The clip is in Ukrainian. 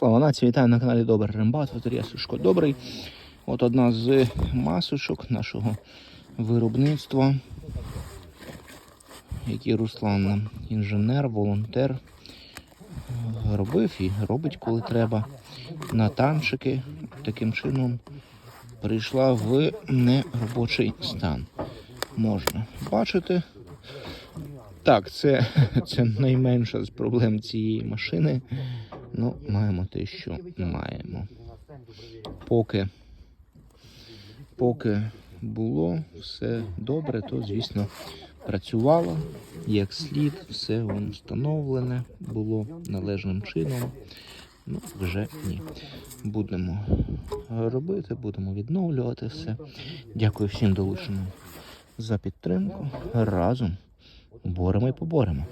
Слава нації, вітаю на каналі Добрий Рембат, Ватерія Сушко Добрий. От одна з масочок нашого виробництва, який Руслан інженер, волонтер робив і робить, коли треба. На танчики таким чином прийшла в неробочий стан. Можна бачити. Так, це, це найменша з проблем цієї машини. Ну, маємо те, що маємо. Поки, поки було все добре, то, звісно, працювало як слід, все воно встановлене було належним чином. Ну, вже ні. Будемо робити, будемо відновлювати все. Дякую всім долученим за підтримку. Разом боремо і поборемо.